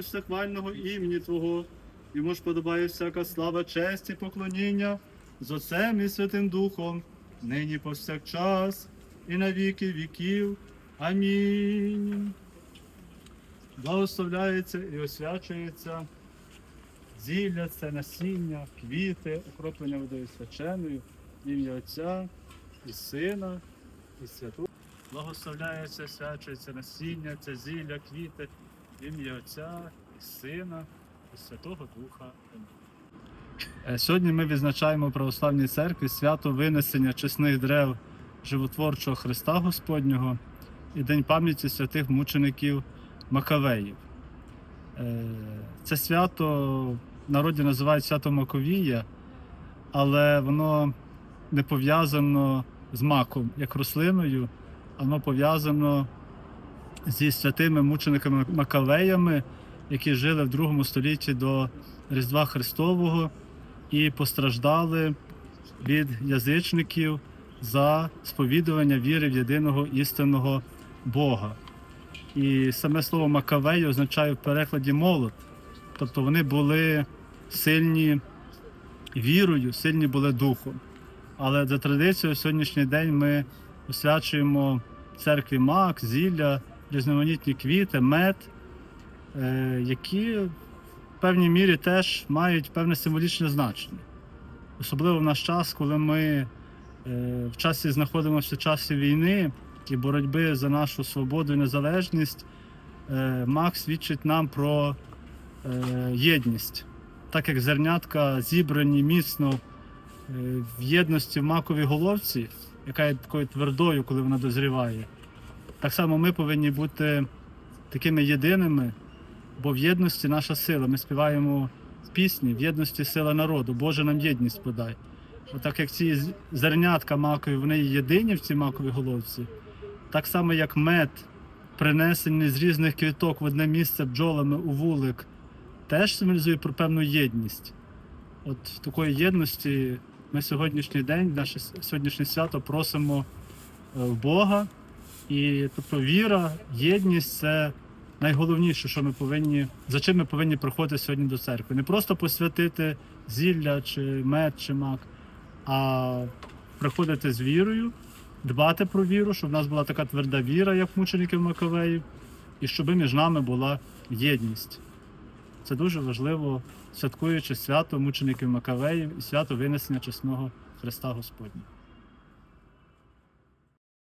всехвального імені Твого. Йому ж подобає всяка слава, честь і поклоніння з Отцем і Святим Духом, нині повсякчас і на віки віків. Амінь. Благословляється і освячується зілля, це насіння, квіти, окроплення водою свяченою, ім'я Отця і Сина, і Святого. Благословляється, свячується насіння, це зілля, квіти, ім'я Отця, і Сина, і Святого Духа. Е, Сьогодні ми відзначаємо в православній церкві свято винесення чесних дерев животворчого Христа Господнього і День пам'яті святих мучеників Макавеїв. Е, Це свято в народі називають свято Маковія, але воно не пов'язано з маком як рослиною, воно пов'язано зі святими мучениками Макавеями, які жили в другому столітті до Різдва Христового і постраждали від язичників за сповідування віри в єдиного істинного Бога. І саме слово Макавей означає в перекладі молот. Тобто вони були сильні вірою, сильні були духом. Але за традицією, сьогоднішній день ми освячуємо церкві мак, зілля, різноманітні квіти, мед, е, які в певній мірі теж мають певне символічне значення. Особливо в наш час, коли ми е, в часі знаходимося в часі війни і боротьби за нашу свободу і незалежність, е, мак свідчить нам про єдність. Так як зернятка зібрані міцно в єдності в маковій головці, яка є такою твердою, коли вона дозріває, так само ми повинні бути такими єдиними, бо в єдності наша сила. Ми співаємо пісні, в єдності сила народу, Боже нам єдність подай. Бо так як ці зернятка макові, вони єдині в цій маковій головці, так само як мед, принесений з різних квіток в одне місце бджолами у вулик, теж символізує про певну єдність. От в такої єдності ми сьогоднішній день, наше сьогоднішнє свято просимо е, в Бога. І тобто віра, єдність це найголовніше, що ми повинні, за чим ми повинні приходити сьогодні до церкви. Не просто посвятити зілля чи мед, чи мак, а приходити з вірою, дбати про віру, щоб в нас була така тверда віра, як мучеників Маковеїв, і щоб між нами була єдність. Це дуже важливо, святкуючи свято мучеників Макавеїв і свято винесення чесного Христа Господня.